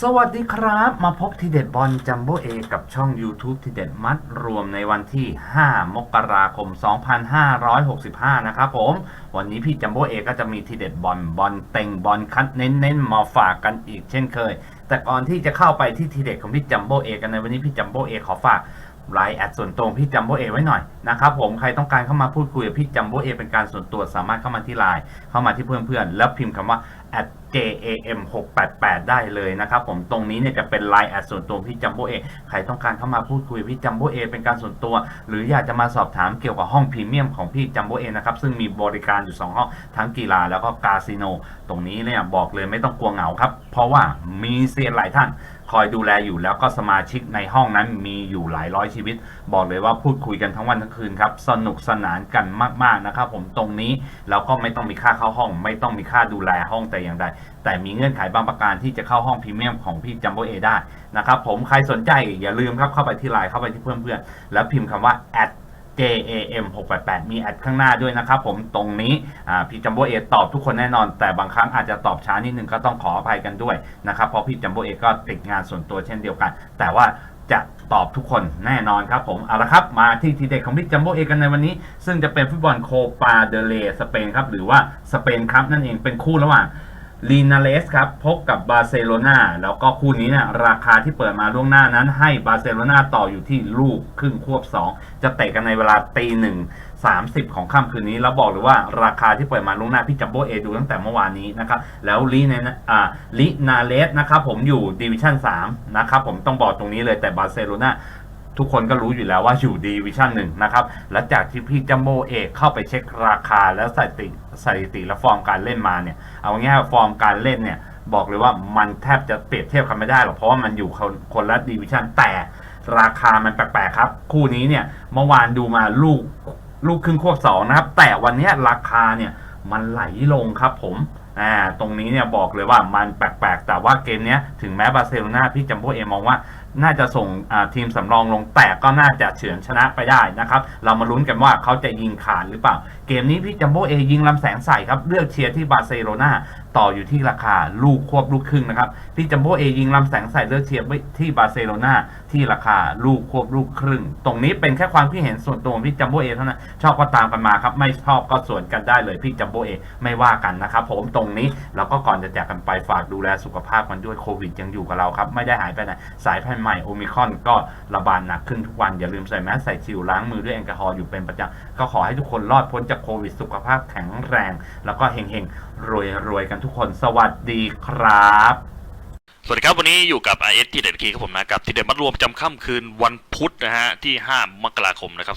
สวัสดีครับ มาพบทีเด็ดบอลจัมโบ้เอกับช่อง YouTube ทีเด็ดมัดรวมในวันที่ 5 มกราคม 2565 นะครับผม วันนี้พี่จัมโบ้เอก็จะมีทีเด็ดบอลบอลเต็งบอลคัดเน้นเน้นมาฝากกันอีกเช่นเคย แต่ก่อนที่จะเข้าไปที่ทีเด็ดของพี่จัมโบ้เอกันในวันนี้พี่จัมโบ้เอขอฝาก ไลน์แอดส่วนตัวพี่จัมโบ้เอไว้หน่อยนะครับผมใครต้องการเข้ามาพูดคุยกับพี่จัมโบ้เอเป็นการส่วนตัวสามารถเข้ามาที่ไลน์เข้ามาที่เพื่อนๆ แล้วพิมพ์คำว่า at jam 6 8 8ได้เลยนะครับผมตรงนี้เนี่ยจะเป็นไลน์แอดส่วนตัวพี่จัมโบ้เอใครต้องการเข้ามาพูดคุยพี่จัมโบ้เอเป็นการส่วนตัว หรืออยากจะมาสอบถามเกี่ยวกับห้องพรีเมียมของพี่จัมโบ้เอนะครับซึ่งมีบริการอยู่ 2 ห้องทั้งกีฬาแล้วก็คาสิโน ตรงนี้เนี่ยบอกเลยไม่ต้องกลัวเหงาครับ เพราะว่ามีเซียนหลายท่าน คอยดูแลอยู่แล้วก็สมาชิกในห้องนั้นมีอยู่หลายร้อยชีวิต บอกเลยว่าพูดคุยกันทั้งวันทั้งคืนครับสนุกสนานกันมากๆนะครับผมตรงนี้เราก็ไม่ต้องมีค่าเข้าห้อง ไม่ต้องมีค่าดูแลห้องแต่อย่างใดแต่มีเงื่อนไขบางประการที่จะเข้าห้องพรีเมียมของพี่จัมโบเอได้นะครับผมใครสนใจอย่าลืมครับเข้าไปที่ไลน์เข้าไปที่เพื่อนๆแล้วพิมพ์คำว่า at JAM 688มีแอดข้างหน้าด้วยนะครับผมตรงนี้พี่จัมโบเอตอบทุกคนแน่นอน แต่บางครั้งอาจจะตอบช้านิดนึงก็ต้องขออภัยกันด้วยนะครับเพราะพี่จัมโบเอก็ติดงานส่วนตัวเช่นเดียวกัน แต่ว่าจะตอบทุกคนแน่นอนครับผมเอาละครับมาที่ทีเด็ดของพี่จัมโบ้เอกันในวันนี้ ซึ่งจะเป็นฟุตบอลโคปาเดเลสเปนครับหรือว่าสเปนครับนั่นเองเป็นคู่ระหว่าง ลีนาเลสครับพบกับบาร์เซโลนาแล้วก็คู่นี้เนี่ยราคาที่เปิดมาล่วงหน้านั้น ให้บาร์เซโลนาต่ออยู่ที่ลูกครึ่งควบ 2 จะเตะกันในเวลาตีหนึ่ง30ของค่ำคืนนี้ แล้วบอกเลยว่าราคาที่เปิดมาล่วงหน้าพี่จัมโบเอดูตั้งแต่เมื่อวานนี้นะครับ แล้วลีเนยอ่าลีนาเลสนะครับผมอยู่ดิวิชั่น3นะครับผมต้องบอกตรงนี้เลยแต่บาร์เซโลนา ทุกคนก็รู้อยู่แล้วว่าอยู่ดีวิชั่นหนึ่งนะครับและจากที่พี่จัมโบเอกเข้าไปเช็คราคาแล้วสถิติสถิติและฟอร์มการเล่นมาเนี่ยเอาง่ายๆฟอร์มการเล่นเนี่ยบอกเลยว่ามันแทบจะเปรียบเทียบกันไม่ได้หรอกเพราะว่ามันอยู่คนคนละดีวิชั่นแต่ราคามันแปลกๆครับ คู่นี้เนี่ยเมื่อวานดูมาลูกลูกครึ่งควบสองนะครับ แต่วันนี้ราคาเนี่ย มันไหลลงครับผมอ่าตรงนี้เนี่ยบอกเลยว่ามันแปลกๆ แต่ว่าเกมนี้ถึงแม้บาร์เซโลนาพี่จัมโบเอมองว่าน่าจะส่งทีมสำรองลงแต่ก็น่าจะเฉือนชนะไปได้นะครับ เรามาลุ้นกันว่าเขาจะยิงขาดหรือเปล่า เกมนี้พี่จัมโบเอยิงลำแสงใส่ครับ เลือกเชียร์ที่บาร์เซโลนา ต่ออยู่ที่ราคาลูกควบลูกครึ่งนะครับพี่จัมโบ้เอยิงลำแสงใส่เลือกเชียร์ไว้ที่บาร์เซโลนาที่ราคาลูกควบลูกครึ่ง ตรงนี้เป็นแค่ความคิดเห็นส่วนตัวของพี่จัมโบ้เอเท่านั้น ชอบก็ตามกันมาครับ ไม่ชอบก็สวนกันได้เลยพี่จัมโบ้เอไม่ว่ากันนะครับผมตรงนี้แล้วก็ก่อนจะจากกันไปฝากดูแลสุขภาพกันด้วยโควิดยังอยู่กับเราครับไม่ได้หายไปไหนสายพันธุ์ใหม่โอมิคอนก็ระบาดหนักขึ้นทุกวันอย่าลืมใส่แมสใส่ชิลล้างมือด้วยแอลกอฮอล์อยู่เป็นประจำก็ขอให้ทุกคนรอดพ้นจากโควิดสุขภาพแข็งแรง แล้วก็เฮงๆรวยๆกันทุกคนสวัสดีครับ สวัสดีครับวันนี้อยู่กับ i s ที่เด็ดคีครับผมนะกับที่เด็ดมัดรวมประจำค่ำคืนวันพุธนะฮะที่ 5 มกราคมนะครับ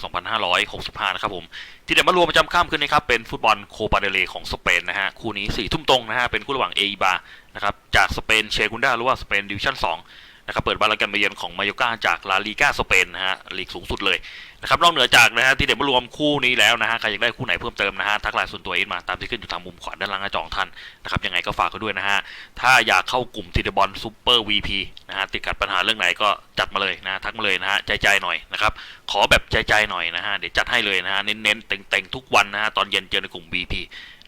2565 นะครับผมที่เด็ดมัดรวมประจำค่ำคืนนี้ครับเป็นฟุตบอลโคปาเดเลของสเปนนะฮะคู่นี้4ทุ่มตรงนะฮะเป็นคู่ระหว่างเอบานะครับจากสเปนเชกุนดาหรือว่าสเปนดิวิชั่น2 นะครับเปิดบ้านรับการมาเยือนของมาโยกาจากลาลีกาสเปนนะฮะลีกสูงสุดเลยนะครับนอกเหนือจากนะฮะที่เด็ดมารวมคู่นี้แล้วนะฮะใครอยากได้คู่ไหนเพิ่มเติมนะฮะทักไลน์ส่วนตัวเอ็นมาตามที่ขึ้นอยู่ทางมุมขวาด้านล่างหน้าจอของท่านนะครับยังไงก็ฝากกันด้วยนะฮะถ้าอยากเข้ากลุ่มทีเดบอลซูเปอร์ VP นะฮะติดขัดปัญหาเรื่องไหนก็จัดมาเลยนะทักมาเลยนะฮะใจใจหน่อยนะครับขอแบบใจใจหน่อยนะฮะเดี๋ยวจัดให้เลยนะฮะเน้นๆเต็งๆทุกวันนะฮะตอนเย็นเจอในกลุ่ม VP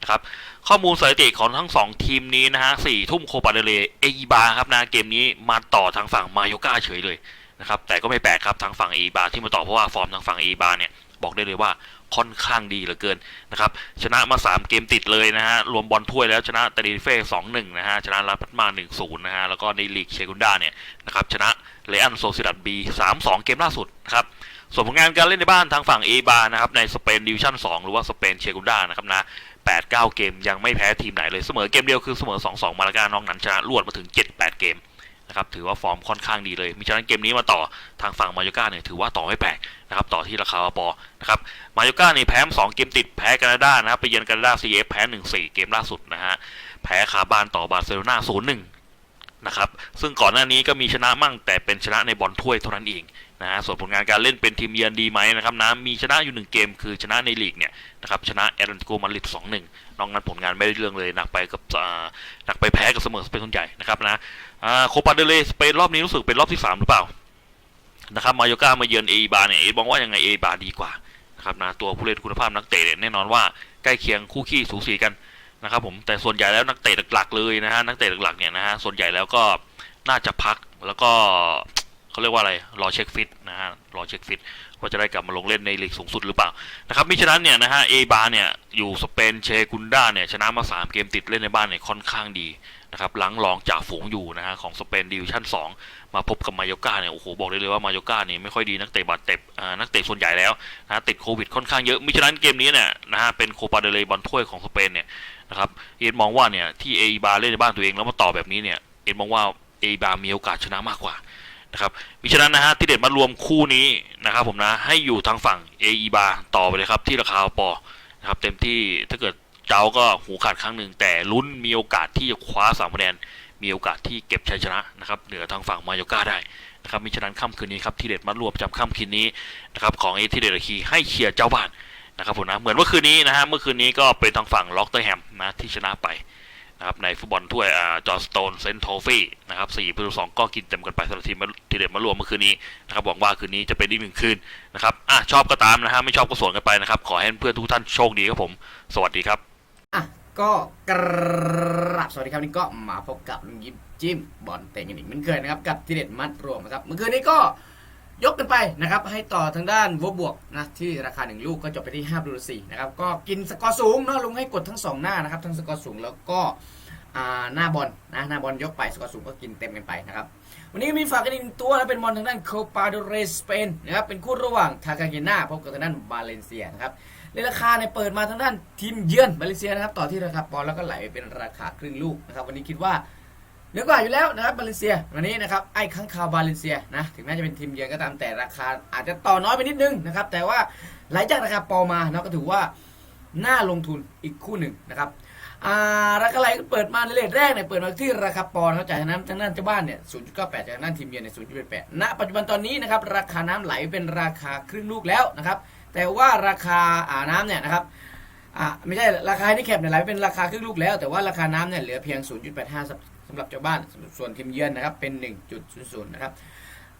นะครับข้อมูลสถิติของทั้งสองทีมนี้นะฮะสี่ทุ่มโคปาเดเลเอบาครับนะเกมนี้มาต่อทางฝั่งมาโยกาเฉยเลยนะครับแต่ก็ไม่แปลกครับทางฝั่งเอบาที่มาต่อเพราะว่าฟอร์มทางฝั่งเอบาเนี่ยบอกได้เลยว่าค่อนข้างดีเหลือเกินนะครับชนะมา 3 เกมติดเลยนะฮะรวมบอลถ้วยแล้วชนะเตนิเฟ่สองหนึ่งนะฮะชนะลาพัตมา1นศูนย์นะฮะแล้วก็ในลีกเชกุนดาเนี่ยนะครับชนะเลอันโซซิดัดบีสามสองเกมล่าสุดนะครับ ส่วนผลงานการเล่นในบ้านทางฝั่งเอบานะครับในสเปนดิวิชั่น 2 หรือว่าสเปนเชกุนดานะครับนะ8 9 เกมยังไม่แพ้ทีมไหนเลยเสมอเกมเดียวคือเสมอ 2 2 มาลากานอกนั้นชนะรวดมาถึง 7 8 เกมนะครับถือว่าฟอร์มค่อนข้างดีเลย มีฉะนั้นเกมนี้มาต่อทางฝั่งมาโยกาเนี่ยถือว่าต่อไม่แปลกนะครับต่อที่ราคาปอนะครับมาโยกาเนี่ยแพ้มาสองเกมติดแพ้แคนาดานะครับไปเยือนแคนาดา CF แพ้1 4 เกมล่าสุดนะฮะแพ้คาบานต่อบาร์เซโลนา0 1 นะครับซึ่งก่อนหน้านี้ก็มีชนะมั่งแต่เป็นชนะในบอลถ้วยเท่านั้นเองนะฮะส่วนผลงานการเล่นเป็นทีมเยือนดีไหมนะครับนะมีชนะอยู่หนึ่งเกมคือชนะในลีกเนี่ยนะครับชนะแอตเลติโกมาดริด2-1นอกนั้นผลงานไม่ได้เรื่องเลยหนักไปกับหนักไปแพ้กับเสมอสเปนส่วนใหญ่นะครับนะอ่าโคปาเดเลสเปนรอบนี้รู้สึกเป็นรอบที่3หรือเปล่านะครับมาโยกามาเยือนเอบาเนี่ยเอบองว่ายังไงเอบาดีกว่านะครับนะตัวผู้เล่นคุณภาพนักเตะเนี่ยแน่นอนว่าใกล้เคียงคู่ขี้สูสีกัน นะครับผมแต่ส่วนใหญ่แล้วนักเตะหลักๆเลยนะฮะนักเตะหลักๆเนี่ยนะฮะส่วนใหญ่แล้วก็น่าจะพักแล้วก็เขาเรียกว่าอะไรรอเช็คฟิตนะฮะรอเช็คฟิตว่าจะได้กลับมาลงเล่นในลีกสูงสุดหรือเปล่านะครับมิฉะนั้นเนี่ยนะฮะเอบาเนี่ยอยู่สเปนเชกุนดาเนี่ยชนะมา 3 เกมติดเล่นในบ้านเนี่ยค่อนข้างดีนะครับหลังรองจากฝูงอยู่นะฮะของสเปนดิวชั่น 2 มาพบกับมายกาเนี่ยโอ้โหบอกได้เลยว่ามายกาเนี่ยไม่ค่อยดีนักเตะบาดเจ็บนักเตะส่วนใหญ่แล้วนะฮะติดโควิดค่อนข้างเยอะมิฉะนั้นเกมนี้เนี่ยนะฮะเป็นโคปาเดเลยบอลถ้วยของสเปนเนี่ย นะครับเอ็นมองว่าเนี่ยที่เอบาเล่นในบ้านตัวเองแล้วมาต่อแบบนี้เนี่ยเอ็นมองว่าเอบามีโอกาสชนะมากกว่านะครับมิฉะนั้นนะฮะที่เด็ดมารวมคู่นี้นะครับผมนะให้อยู่ทางฝั่งเอีบาต่อไปเลยครับที่ราคาปอนะครับเต็มที่ถ้าเกิดเจ้าก็หูขาดครั้งหนึ่งแต่ลุ้นมีโอกาสที่จะคว้าสามคะแนนมีโอกาสที่เก็บชัยชนะนะครับเหนือทางฝั่งมายโกาได้นะครับมิฉะนั้นค่ำคืนนี้ครับที่เด็ดมารวมจำค่ำคืนนี้นะครับของเอทีเด็ดคีให้เชียร์เจ้าบ้าน นะครับผมนะเหมือนเมื่อคืนนี้นะฮะเมื่อคืนนี้ก็เป็นทางฝั่งล็อกเตอร์แฮมนะที่ชนะไปนะครับในฟุตบอลถ้วยจอร์สโตนเซนต์โทฟี่นะครับสี่ประตูสองก็กินเต็มกันไปสำหรับทีมทีเด็ดมารวมเมื่อคืนนี้นะครับหวังว่าคืนนี้จะเป็นอีกหนึ่งคืนนะครับอะชอบก็ตามนะฮะไม่ชอบก็สวนกันไปนะครับขอให้เพื่อนทุกท่านโชคดีครับผม สวัสดีครับอะก็กราบสวัสดีครับนี่ก็มาพบกับลุงยิบจิ้มบอลเตะกันอีกเหมือนเคยนะครับกับทีเด็ดมัดรวมนะครับเมื่อคืนนี้ก็ ยกกันไปนะครับให้ต่อทางด้านวัวบวกนะที่ราคาหนึ่งลูกก็จบไปที่5ประตูสี่นะครับก็กินสกอร์สูงเนาะลุงให้กดทั้งสองหน้านะครับทั้งสกอร์สูงแล้วก็หน้าบอลนะหน้าบอลยกไปสกอร์สูงก็กินเต็มกันไปนะครับวันนี้มีฝากกันอีกหนึ่งตัวนะเป็นบอลทางด้านโคปาโดเรสเปนนะครับเป็นคู่ระหว่างทากาเกน่าพบกับทางด้านบาเลนเซียนะครับในราคาเนี่ยเปิดมาทางด้านทีมเยือนมาเลเซียนะครับต่อที่ราคาปอนแล้วก็ไหลไปเป็นราคาครึ่งลูกนะครับวันนี้คิดว่า เหนือกว่าอยู่แล้วนะครับมาเลเซียวันนี้นะครับไอ้ข้างคาวบาเลนเซียนะถึงแม้จะเป็นทีมเยือนก็ตามแต่ราคาอาจจะต่อน้อยไปนิดนึงนะครับแต่ว่าหลจากราคาปอมาเนาะก็ถือว่าน่าลงทุนอีกคู่หนึ่งนะครับอ่าราคาไหลเปิดมาในเลทแรกเนี่ยเปิดมาที่ราคาปอนเขาจ่ายนั้นทางด้านเจ้าบ้านเนี่ย0.98จากทางด้านทีมเยือนเนี่ย0.88ณปัจจุบันตอนนี้นะครับราคาน้ำไหลเป็นราคาครึ่งลูกแล้วนะครับแต่ว่าราคาอ่าน้ำเนี่ยนะครับอ่าไม่ใช่ราคาที่แคปเนี่ยไหลเป็นราคาครึ่งลูกแล้วแต่ว่าราคาน้ำเนี่ยเหลือเพียง 0.85 สำหรับเจ้าบ้านส่วนทีมเยือนนะครับเป็น 1.00นะครับ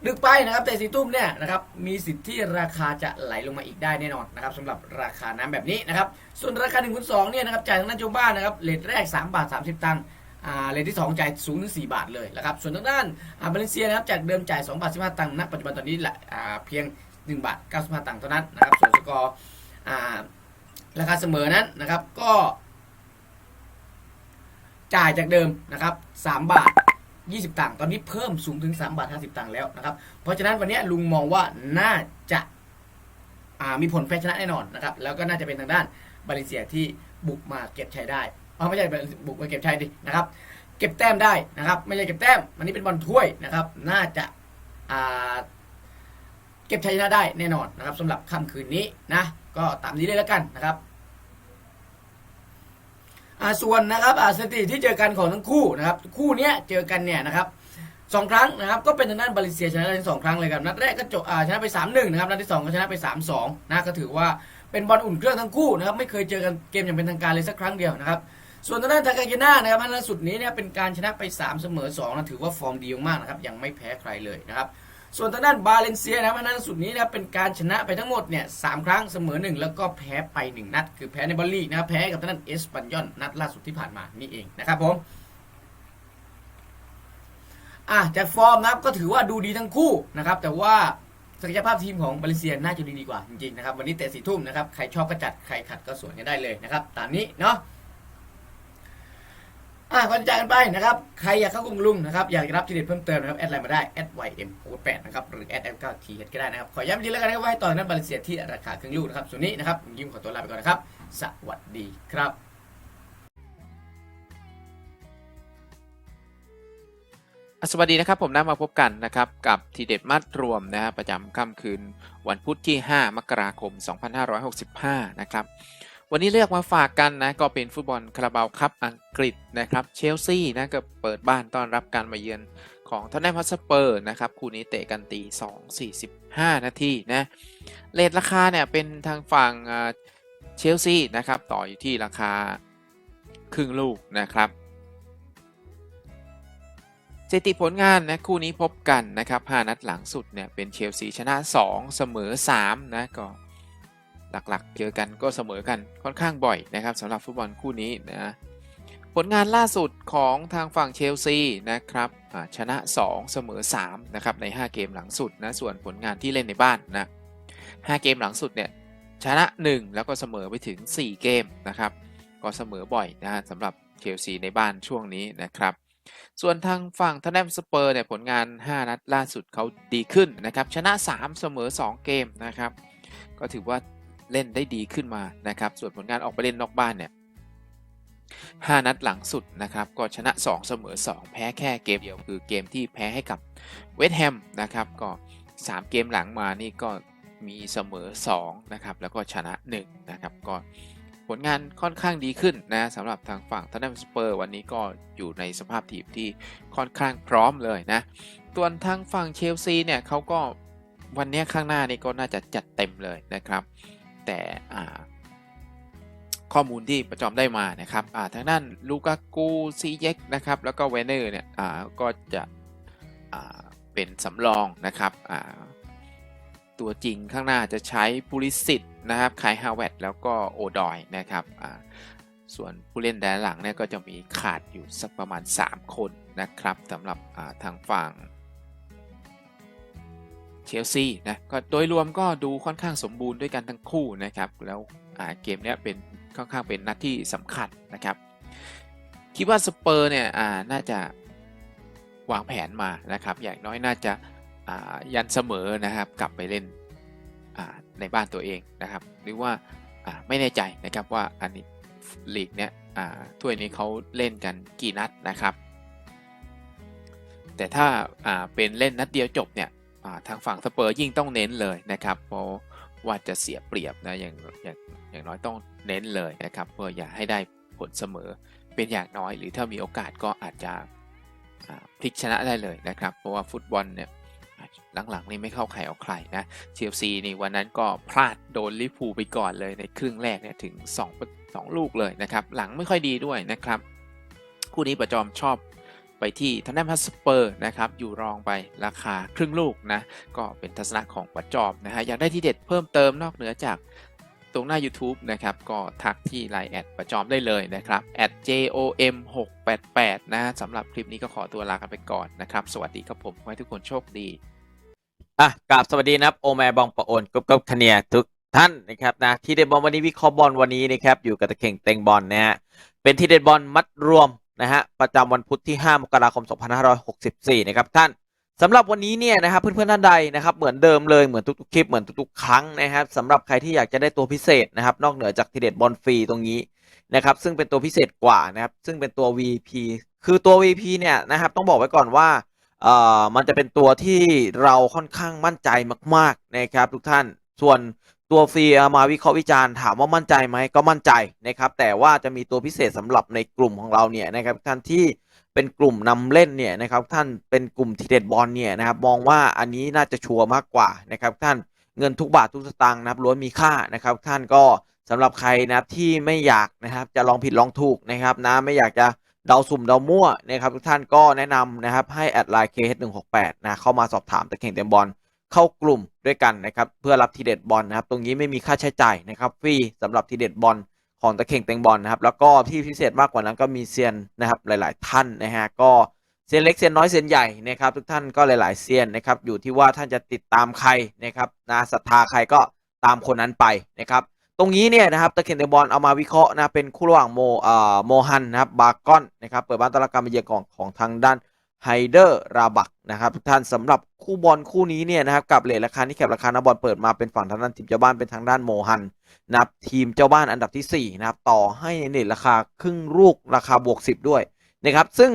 ดึกไปนะครับแต่สีตุ้มเนี่ยนะครับมีสิทธิ์ที่ราคาจะไหลลงมาอีกได้แน่นอนนะครับสำหรับราคาน้ำแบบนี้นะครับส่วนราคา1คูณ2เนี่ยนะครับจ่ายทางด้านเจ้าบ้านนะครับเลทแรก 3 บาท 30 ตังค์อ่าเลทที่ 2 จ่ายสูงถึง4บาทเลยนะครับส่วนทางด้านอ่าบาเลนเซียนะครับจากเดิมจ่าย2บาท15 ตังค์ณปัจจุบันตอนนี้แหละอ่าเพียง 1 บาท 95 ตังค์เท่านั้นนะครับส่วนสกอร์อ่าราคาเสมอนั้นนะครับก็ จ่ายจากเดิมนะครับ3บาท 20 ตังค์ตอนนี้เพิ่มสูงถึง 3 บาท 50 ตังค์แล้วนะครับ เพราะฉะนั้นวันนี้ลุงมองว่าน่าจะามีผลแพ้ชนะแน่นอนนะครับ แล้วก็น่าจะเป็นทางด้านบาเลเซียที่บุกมาเก็บชัยได้อ๋อไม่ใช่บุกมาเก็บชัยดินะครับ เก็บแต้มได้นะครับ ไม่ใช่เก็บแต้มวันนี้เป็นบอลถ้วยนะครับ น่าจะาเก็บชัยชนะได้แน่นอนนะครับสำหรับค่ำคืนนี้นะก็ตามนี้เลยแล้วกันนะครับ ส่วนนะครับอ่าสถิติที่เจอกันของทั้งคู่นะครับคู่นี้เจอกันเนี่ยนะครับสองครั้งนะครับก็เป็นทางด้านบาเลเซียชนะได้ทั้งสองครั้งเลยครับนัดแรกก็จบชนะไป3ามหนึ่งนะครับนัดที่สองก็ชนะไป3ามสองนะก็ถือว่าเป็นบอลอุ่นเครื่องทั้งคู่นะครับไม่เคยเจอกันเกมอย่างเป็นทางการเลยสักครั้งเดียวนะครับส่วนทางด้านทากาเกน่านะครับนัดล่าสุดนี้เนี่ยเป็นการชนะไป 3 เสมอ2นะถือว่าฟอร์มดีมากนะครับยังไม่แพ้ใครเลยนะครับ ส่วนทางด้านบาเลนเซียนะครับนัดล่าสุดนี้นะครับเป็นการชนะไปทั้งหมดเนี่ยสามครั้งเสมอหนึ่งแล้วก็แพ้ไปหนึ่งนัด คือแพ้ในบอลลีกนะครับแพ้กับทางด้านเอสปันยอนนัดล่าสุดที่ผ่านมานี่เองนะครับผมอะจากฟอร์มนะครับก็ถือว่าดูดีทั้งคู่นะครับแต่ว่าศักยภาพทีมของบาเลนเซียน่าจะดีดีกว่าจริงๆนะครับวันนี้เตะสี่ทุ่มนะครับใครชอบก็จัดใครขัดก็สวนกันได้เลยนะครับตามนี้เนาะ อะก่อนจะจากกันไปนะครับ ใครอยากเข้ากลุ่มลุงนะครับ อยากรับทีเด็ดเพิ่มเติมนะครับ แอดไลน์มาได้ แอด ym 8นะครับ หรือแอด m 9 t h ก็ได้นะครับ ขอย้ำอีกทีแล้วกันนะครับว่าให้ต่อนั้นบาเลเซียที่ราคาครึ่งลูกนะครับ ส่วนนี้นะครับผมยิ้มขอตัวลาไปก่อนนะครับ สวัสดีครับสวัสดีนะครับผมนะมาพบกันนะครับกับทีเด็ดมัดรวมนะฮะประจำค่ำคืนวันพุธที่ 5 มกราคม 2565 นะครับ วันนี้เลือกมาฝากกันนะก็เป็นฟุตบอลคาราบาวคัพอังกฤษนะครับเชลซีนะก็เปิดบ้านต้อนรับการมาเยือนของทอนแนมฮอสเปอร์นะครับคู่นี้เตะกันตี2 45 นาทีนะเลทราคาเนี่ยเป็นทางฝั่งเชลซีนะครับต่ออยู่ที่ราคาครึ่งลูกนะครับสถิติผลงานนะคู่นี้พบกันนะครับ 5 นัดหลังสุดเนี่ยเป็นเชลซีชนะ 2 เสมอ3นะก็ หลักๆ เจอกันก็เสมอกันค่อนข้างบ่อยนะครับสำหรับฟุตบอลคู่นี้นะผลงานล่าสุดของทางฝั่งเชลซีนะครับชนะ 2 เสมอ3นะครับใน 5 เกมหลังสุดนะส่วนผลงานที่เล่นในบ้านนะ5เกมหลังสุดเนี่ยชนะ 1 แล้วก็เสมอไปถึง 4 เกมนะครับก็เสมอบ่อยนะฮะสำหรับเชลซีในบ้านช่วงนี้นะครับ ส่วนทางฝั่งทนแนมสเปอร์เนี่ยผลงาน 5 นัดล่าสุดเขาดีขึ้นนะครับชนะ 3 เสมอ 2 เกมนะครับก็ถือว่า เล่นได้ดีขึ้นมานะครับ ส่วนผลงานออกไปเล่นนอกบ้านเนี่ย5นัดหลังสุดนะครับ ก็ชนะ 2 เสมอ 2 แพ้แค่เกมเดียว คือเกมที่แพ้ให้กับเวสต์แฮมนะครับ ก็ 3 เกมหลังมานี่ก็มีเสมอ 2 นะครับ แล้วก็ชนะ 1 นะครับ ก็ผลงานค่อนข้างดีขึ้นนะสำหรับทางฝั่งทันแนมสเปอร์วันนี้ก็อยู่ในสภาพทีมที่ค่อนข้างพร้อมเลยนะส่วนทางฝั่งเชลซีเนี่ยเขาก็วันนี้ข้างหน้านี่ก็น่าจะจัดเต็มเลยนะครับ แต่ข้อมูลที่ประจอมได้มานะครับทางด้านลูกากูซีเย็กนะครับแล้วก็เวเนอร์เนี่ยก็จะเป็นสำรองนะครับตัวจริงข้างหน้าจะใช้พูลิสิตนะครับไคฮาวเวตแล้วก็โอดอยนะครับส่วนผู้เล่นแดนหลังเนี่ยก็จะมีขาดอยู่สักประมาณ 3 คนนะครับสำหรับทางฝั่ง เชลซีนะก็โดยรวมก็ดูค่อนข้างสมบูรณ์ด้วยกันทั้งคู่นะครับแล้วเกมนี้เป็นค่อนข้างเป็นนัดที่สำคัญนะครับคิดว่าสเปอร์เนี่ยน่าจะวางแผนมานะครับอย่างน้อยน่าจะายันเสมอนะครับกลับไปเล่นในบ้านตัวเองนะครับ หรือว่าาไม่แน่ใจนะครับว่าอันนี้ลีกเนี้ยถ้วยนี้เขาเล่นกันกี่นัดนะครับ แต่ถ้าาเป็นเล่นนัดเดียวจบเนี่ย ทางฝั่งสเปอร์ยิ่งต้องเน้นเลยนะครับ เพราะว่าจะเสียเปรียบนะอย่างอย่างอย่างน้อยต้องเน้นเลยนะครับ เพื่ออย่าให้ได้ผลเสมอเป็นอย่างน้อย หรือถ้ามีโอกาสก็อาจจะพลิกชนะได้เลยนะครับ เพราะว่าฟุตบอลเนี่ยหลังๆนี่ไม่เข้าใครเอาใครนะเชลซีนี่วันนั้นก็พลาดโดนลิเวอร์พูไปก่อนเลยในครึ่งแรกเนี่ยถึง2 2ลูกเลยนะครับ หลังไม่ค่อยดีด้วยนะครับ คู่นี้ประจอมชอบ ไปที่ทางด้านพัสเปอร์นะครับอยู่รองไปราคาครึ่งลูกนะก็เป็นทัศนะของประจอมนะฮะอยากได้ที่เด็ดเพิ่มเติมนอกเหนือจากตรงหน้า YouTube นะครับ ก็ทักที่ไลน์แอดประจอมได้เลยนะครับ @jom 6 8 8นะสำหรับคลิปนี้ก็ขอตัวลากันไปก่อนนะครับ สวัสดีครับผมขอให้ทุกคนโชคดีอะกราบสวัสดีนะครับ โอแมบองปะโอนกุ๊บกบคเนียทุกท่านนะครับนะที่เด็ดบอลวันนี้วิเคราะห์บอลวันนี้นะครับ อยู่กับตะเข่งเต็งบอลนะฮะเป็นที่เด็ดบอลมัดรวม นะฮะประจำวันพุธที่ 5 มกราคม 2564 นะครับท่านสำหรับวันนี้เนี่ยนะครับเพื่อนๆท่านใดนะครับเหมือนเดิมเลยเหมือนทุกๆคลิปเหมือนทุกๆ ครั้งนะครับสำหรับใครที่อยากจะได้ตัวพิเศษนะครับนอกเหนือจากทีเด็ดบอลฟรีตรงนี้นะครับซึ่งเป็นตัวพิเศษกว่านะครับซึ่งเป็นตัว VP คือตัว VP เนี่ยนะครับต้องบอกไว้ก่อนว่าเอ่อมันจะเป็นตัวที่เราค่อนข้างมั่นใจมากๆนะครับทุกท่านส่วน ตัวฟรีเอามาวิเคราะห์วิจารณ์ถามว่ามั่นใจไหมก็มั่นใจนะครับแต่ว่าจะมีตัวพิเศษสำหรับในกลุ่มของเราเนี่ยนะครับท่านที่เป็นกลุ่มนำเล่นเนี่ยนะครับท่านเป็นกลุ่มทีเด็ดบอลเนี่ยนะครับมองว่าอันนี้น่าจะชัวร์มากกว่านะครับท่านเงินทุกบาททุกสตางค์นะครับล้วนมีค่านะครับท่านก็สำหรับใครนะครับที่ไม่อยากนะครับจะลองผิดลองถูกนะครับนะไม่อยากจะเดาสุ่มเดามั่วนะครับทุกท่านก็แนะนำนะครับให้แอดไลน์ KH168 นะเข้ามาสอบถามตะเข่งเต็มบอล เข้ากลุ่มด้วยกันนะครับเพื่อรับทีเด็ดบอลนะครับตรงนี้ไม่มีค่าใช้จ่ายนะครับฟรีสำหรับทีเด็ดบอลของตะเข่งเต็งบอลนะครับแล้วก็ที่พิเศษมากกว่านั้นก็มีเซียนนะครับหลาย ๆ ท่านนะฮะก็เซียนเล็กเซียนน้อยเซียนใหญ่นะครับทุกท่านก็หลาย ๆ เซียนนะครับอยู่ที่ว่าท่านจะติดตามใครนะครับนะศรัทธาใครก็ตามคนนั้นไปนะครับตรงนี้เนี่ยนะครับตะเคนเดบอลเอามาวิเคราะห์นะเป็นคู่ระหว่างโมอ่าโมฮันนะครับบากอนนะครับเปิดบ้านต้อนรับการมเยือนของของทางด้าน ไฮเดอร์ราบักนะครับทุกท่านสำหรับคู่บอลคู่นี้เนี่ยนะครับกับเลทราคาที่แคบราคานักบอลเปิดมาเป็นฝั่งทางด้านทีมเจ้าบ้านเป็นทางด้านโมฮันนะครับทีมเจ้าบ้านอันดับที่4นะครับต่อให้ในเลทราคาครึ่งลูกราคาบวก 10 ด้วยนะครับซึ่ง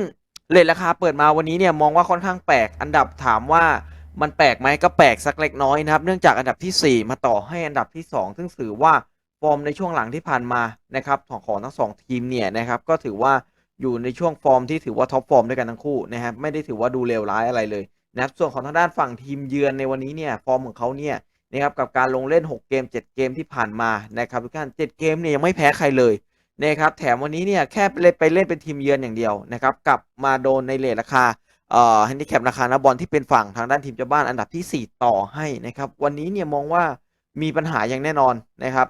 เลทราคาเปิดมาวันนี้เนี่ยมองว่าค่อนข้างแปลกอันดับถามว่ามันแปลกไหมก็แปลกสักเล็กน้อยนะครับ เนื่องจากอันดับทีสี่4 มาต่อให้อันดับที่ 2 ซึ่งถือว่าฟอร์มในช่วงหลังที่ผ่านมานะครับของของทั้งสองทีมเนี่ยนะครับก็ถือว่า อยู่ในช่วงฟอร์มที่ถือว่าท็อปฟอร์มด้วยกันทั้งคู่นะครับไม่ได้ถือว่าดูเลวร้ายอะไรเลยนะครับส่วนของทางด้านฝั่งทีมเยือนในวันนี้เนี่ยฟอร์มของเขาเนี่ยนะครับกับการลงเล่น 6 เกม 7 เกมที่ผ่านมานะครับทุกท่าน7เกมเนี่ยยังไม่แพ้ใครเลยนะครับแถมวันนี้เนี่ยแค่ไปเล่นเป็นทีมเยือนอย่างเดียวนะครับกลับมาโดนในเลทราคาเอ่อแฮนดิแคปราคานักบอลที่เป็นฝั่งทางด้านทีมเจ้าบ้านอันดับที่ 4 ต่อให้นะครับวันนี้เนี่ยมองว่ามีปัญหาอย่างแน่นอนนะครับ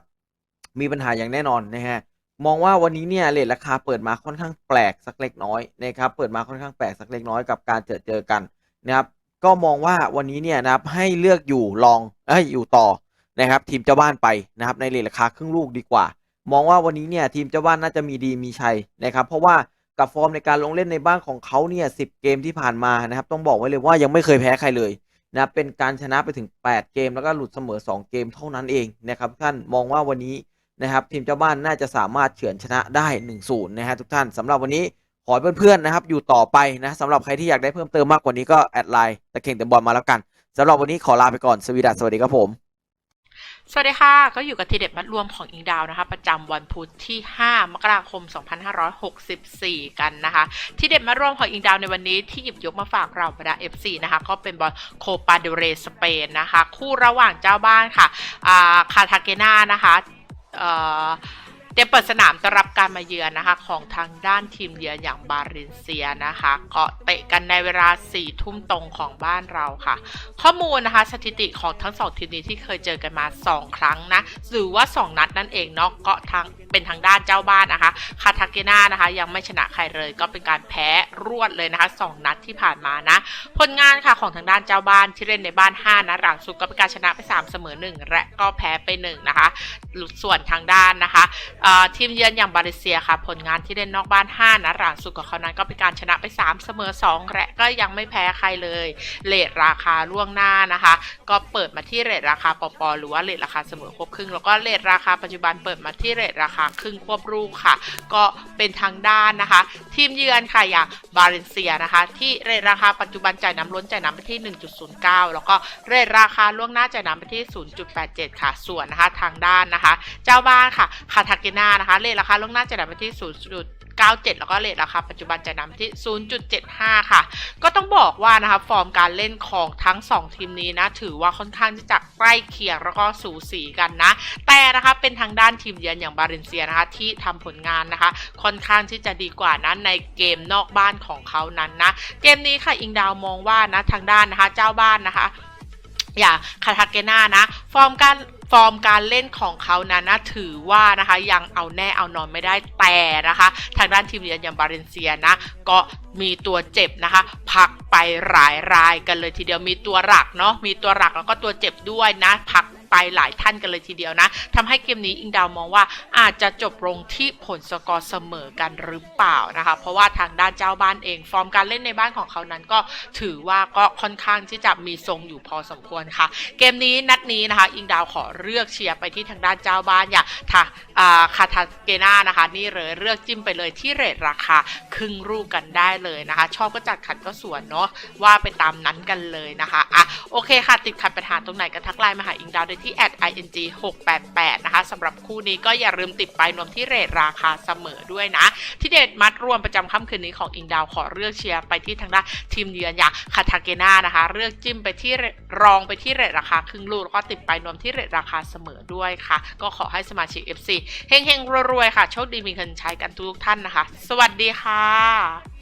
มีปัญหาอย่างแน่นอนนะฮะ มองว่าวันนี้เนี่ยเรทราคาเปิดมาค่อนข้างแปลกสักเล็กน้อยนะครับเปิดมาค่อนข้างแปลกสักเล็กน้อยกับการเจอเจอกันนะครับก็มองว่าวันนี้เนี่ยนะครับให้เลือกอยู่ลองเอ้ยอยู่ต่อนะครับทีมเจ้าบ้านไปนะครับในเรทราคาครึ่งลูกดีกว่า มองว่าวันนี้เนี่ยทีมเจ้าบ้านน่าจะมีดีมีชัยนะครับเพราะว่ากับฟอร์มในการลงเล่นในบ้านของเขาเนี่ยสิเกมที่ผ่านมานะครับต้องบอกไว้เลยว่ายังไม่เคยแพ้ใครเลยนะเป็นการชนะไปถึง 8 เกมแล้วก็หลุดเสมอ 2 เกมเท่านั้นเองนะครับท่านมองว่าวันนี้ นะครับทีมเจ้าบ้านน่าจะสามารถเฉือนชนะได้1-0นย์นะฮะทุกท่านสำหรับวันนี้ขอเพื่อนๆนะครับอยู่ต่อไปนะสำหรับใครที่อยากได้เพิ่มเติมมากกว่านี้ก็แอดไลน์ตะเข่งเต็มบอลมาแล้วกันสำหรับวันนี้ขอลาไปก่อนสวีดัสสวัสดีครับผมสวัสดีค่ะ ก็อยู่กับทีเด็ดมัดรวมของอิงดาวนะคะ ประจำวันพุธที่ 5 มกราคม 2564 กันนะคะ ทีเด็ดมัดรวมของอิงดาวในวันนี้ที่หยิบยกมาฝากเราบรรดา FC นะคะ ก็เป็นบอลโคปาเดเรสเปนนะคะ คู่ระหว่างเจ้าบ้านค่ะอาคาทาเกนานะคะ เอ่อ เตรียมเปิดสนามต้อนรับการมาเยือนนะคะ ของทางด้านทีมเยือนอย่างบารินเซียนะคะก็เตะกันในเวลา4ทุ่มตรงของบ้านเราค่ะ ข้อมูลนะคะสถิติของทั้งสองทีมนี้ที่เคยเจอกันมา 2 ครั้งนะหรือว่า 2 นัดนั่นเองเนาะก็ทางเป็นทางด้านเจ้าบ้านนะคะคาทาเกนานะคะ ยังไม่ชนะใครเลย ก็เป็นการแพ้รวดเลยนะคะ 2 นัดที่ผ่านมานะผลงานค่ะของทางด้านเจ้าบ้านที่เล่นในบ้าน5นัดหลังสุดก็เป็นการชนะไป 3 เสมอ 1 และก็แพ้ไป1นะคะส่วนทางด้านนะคะทีมเยือนอย่างบาเลเซียค่ะผลงานที่เล่นนอกบ้าน 5นัดหลังสุดของเขานั้นก็เป็นการชนะไป 3 เสมอ 2 และก็ยังไม่แพ้ใครเลยเลทราคาล่วงหน้านะคะ ก็เปิดมาที่เรทราคาปอปอหรือว่าเรทราคาเสมอครบครึ่ง แล้วก็เรทราคาปัจจุบันเปิดมาที่เรทราคาครึ่งควบรูปค่ะ ก็เป็นทางด้านนะคะ ทีมเยือนค่ะอย่างบาเลเซียนะคะ ที่เรทราคาปัจจุบันจ่ายน้ำล้นจ่ายน้ำไปที่ 1.09 แล้วก็เรทราคาล่วงหน้าจ่ายน้ำไปที่ 0.87 ค่ะ ส่วนนะคะทางด้านนะคะ เจ้าบ้านค่ะคาทาเกนานะคะเรทราคาล่วงหน้าจ่ายน้ำไปที่ 0. 97 แล้วก็เลทราคาปัจจุบันจ่ายน้ำที่ 0.75 ค่ะ ก็ต้องบอกว่านะคะฟอร์มการเล่นของทั้ง 2 ทีมนี้นะ ถือว่าค่อนข้างที่จะใกล้เคียงแล้วก็สูสีกันนะ แต่นะคะเป็นทางด้านทีมเยือนอย่างบาเลนเซียนะคะที่ทำผลงานนะคะ ค่อนข้างที่จะดีกว่านะในเกมนอกบ้านของเขานั้นนะ เกมนี้ค่ะอิงดาวมองว่านะทางด้านนะคะเจ้าบ้านนะคะ อย่างคาทาเกนานะ ฟอร์มการ อร์มการเล่นของเขานั้นนะถือว่านะคะยังเอาแน่เอานอนไม่ได้แต่นะคะ ทางด้านทีมเยือนอย่างบาเลนเซียนะ ก็มีตัวเจ็บนะคะ พักไปหลายรายกันเลยทีเดียวมีตัวหลักเนาะมีตัวหลักแล้วก็ตัวเจ็บด้วยนะพัก ไปหลายท่านกันเลยทีเดียวนะทำให้เกมนี้อิงดาวมองว่าอาจจะจบลงที่ผลสกอร์เสมอกันหรือเปล่านะคะ เพราะว่าทางด้านเจ้าบ้านเอง ฟอร์มการเล่นในบ้านของเขานั้นก็ถือว่าก็ค่อนข้างที่จะมีทรงอยู่พอสมควรค่ะ เกมนี้นัดนี้นะคะ อิงดาวขอเลือกเชียร์ไปที่ทางด้านเจ้าบ้านอย่างทาคาทาเกนานะคะ นี่เลยเลือกจิ้มไปเลยที่เรทราคาครึ่งรูปกันได้เลยนะคะ ชอบก็จัดขัดก็ส่วนเนาะว่าไปตามนั้นกันเลยนะคะอะโอเคค่ะ ติดขัดปัญหาตรงไหนก็ทักไลน์มาหาอิงดาวได้ที่ ing 688นะคะสำหรับคู่นี้ก็อย่าลืมติดไปนวมที่เรทราคาเสมอด้วยนะ ที่เด็ดมัดรวมประจำค่ำคืนนี้ของอิงดาวขอเลือกเชียร์ไปที่ทางด้านทีมเยือนอย่างคาทาเกนานะคะ เลือกจิ้มไปที่รรองไปที่เรทราคาครึ่งลูกแล้วก็ติดไปนวมที่เรทราคาเสมอด้วยค่ะ ก็ขอให้สมาชิก FC เฮงๆรวยๆค่ะ โชคดีมีเงินใช้กันทุกท่านนะคะ สวัสดีค่ะ